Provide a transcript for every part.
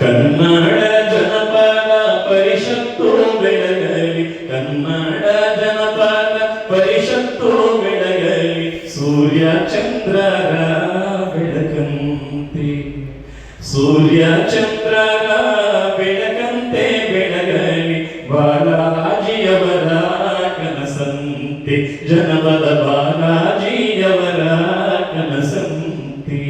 കണ്ണട ಬೆಳಗಲಿ ಸೂರ್ಯ ಚಂದ್ರರ ಬೆಳಕಂತೆ ಸೂರ್ಯ ಚಂದ್ರರ ಬೆಳಕಂತೆ ಬೆಳಗಲಿ ಬಾಲಾಜಿಯವರ ಕನಸಂತೆ ಜನಪದ ಬಾಲಾಜಿಯವರ ಕನಸಂತೆ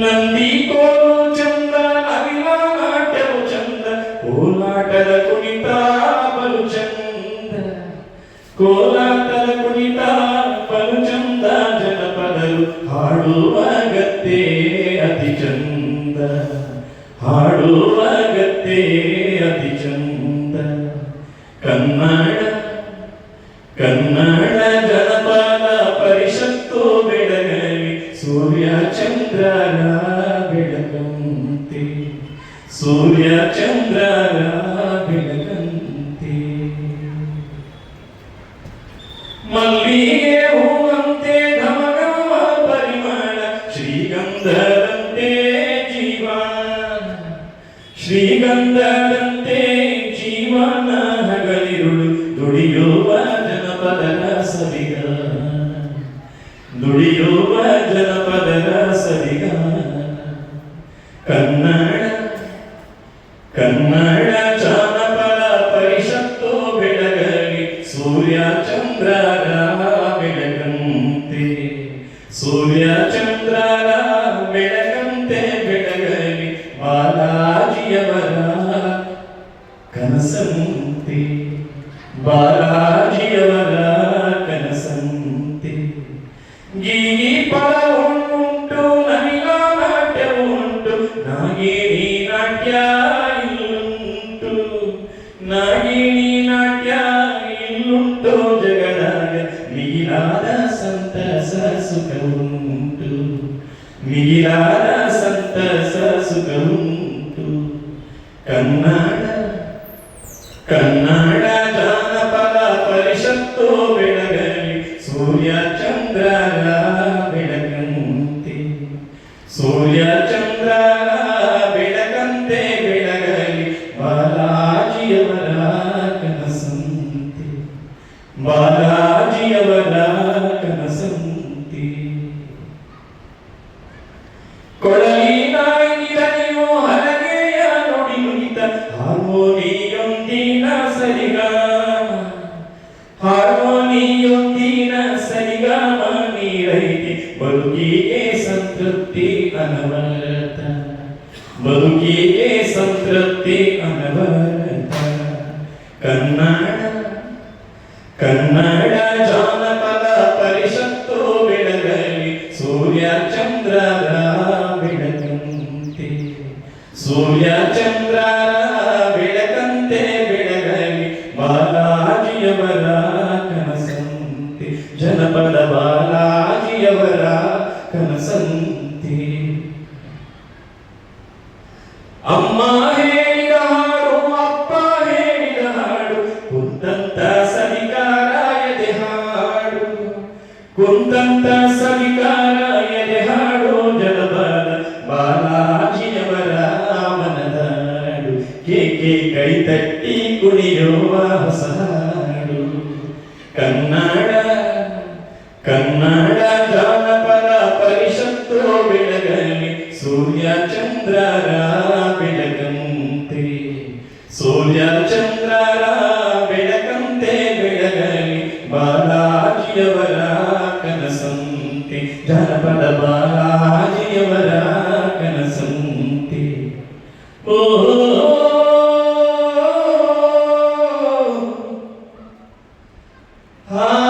ನಂದಿ ಕೋಲು ಚಂದ ನವಿಲ ನಾಟ್ಯವು ಚಂದ ಕೋಲಾಟದ ಕುಣಿತ ಬಲು ಚಂದ ಕೋಲಾಟದ ಚಂದ, ಹಾಡುವ ಗತ್ತೆ ಅತಿ ಚಂದ. ಕನ್ನಡ ಕನ್ನಡ ಜನಪದ ಪರಿಷತ್ತು ಬೆಳಗಲಿ, ಸೂರ್ಯ ಚಂದ್ರರ ಬೆಳಗಂತೆ ಸೂರ್ಯ ಚಂದ್ರರ ಬೆಳಗಂತೆ ಮಲ್ಲಿಗೆ ಹೂವಂತೆ ಘಮಘಮ ಪರಿಮಳ ಶ್ರೀಗಂಧದಂತೆ ಶ್ರೀಗಂಧದಂತೆ ಜೀವನ ಹಗಲಿರುಳು ದುಡಿಯುವ ಜನಪದರ ಸರಿಗ ದುಡಿಯುವ ಜನಪದರ ಸರಿಗ ಕನ್ನಡ ಕನ್ನಡ ಜಾನಪದ ಪರಿಷತ್ತು ಬೆಳಗಲಿ, ಸೂರ್ಯ ಚಂದ್ರರ ಬೆಳಗಂತೆ. ಸೂರ್ಯ ಚಂದ್ರರ ಬಾಲಾಜಿಯವರ ಕನಸಂತೆ ಗೀಗಿ ಪದ ಉಂಟು ನವಿಲ ನಾಟ್ಯ ಉಂಟು ನಾಗಿಣಿ ನಾಟ್ಯ ಇಲ್ಲುಂಟು ನಾಗಿಣಿ ನಾಟ್ಯ ಇಲ್ಲುಂಟು ಜಗದಾಗ ಮಿಗಿಲಾದ ಸಂತಸ ಸುಖ ಉಂಟು ಮಿಗಿಲಾದ ಸಂತಸ ಸುಖ ಉಂಟು ಕನ್ನಡ ಕನ್ನಡ ಚಂದ್ರರ ಬೆಳಕಂತೆ ಬೆಳಗಲಿ ಬಾಲಾಜಿಯವರ ಕನಸಂತೆ. ಬಾಲಾಜಿಯವರ ಕನಸಂತೆ. ಕೊಳಲಿನ ನಿರನಿಯು ಹರಗೆಯ ನುಡಿ ನುಡಿತ ಹಾರ್ಮೋನಿಯೊಂದಿನ ಸರಿಗ ಸಂತೃಪ್ತಿ ಅನವರತ ಬದುಕಿಗೆ ಸಂತೃಪ್ತಿ ಅನವರತ ಕನ್ನಡ ಕನ್ನಡ ಜಾನಪದ ಪರಿಷತ್ತು ಬೆಳಗಲಿ ಸೂರ್ಯ ಚಂದ್ರರ ಬೆಳಕಂತೆ ಸೂರ್ಯ ಚಂದ್ರರ ಬೆಳಕಂತೆ ಬೆಳಗಲಿ ಬಾಲಾಜಿಯವರ ಕನಸಂತೆ ಜನಪದ ಬಾಲಾಜಿಯವರ ಬಾಲಾಜಿಯವರ ಮನದಾಡು ಕೇಕೆ ಕೈ ತಟ್ಟಿ ಕುಣಿಯುವ ಹೊಸ ಹಾಡು ಕನ್ನಡ ಕನ್ನಡ ಜಾನಪದ ಪರಿಷತ್ತು ಬೆಳಗಲಿ ಸೂರ್ಯ ಚಂದ್ರರ ಬೆಳಕಂತೆ ಸೂರ್ಯ ಚಂದ್ರರ Oh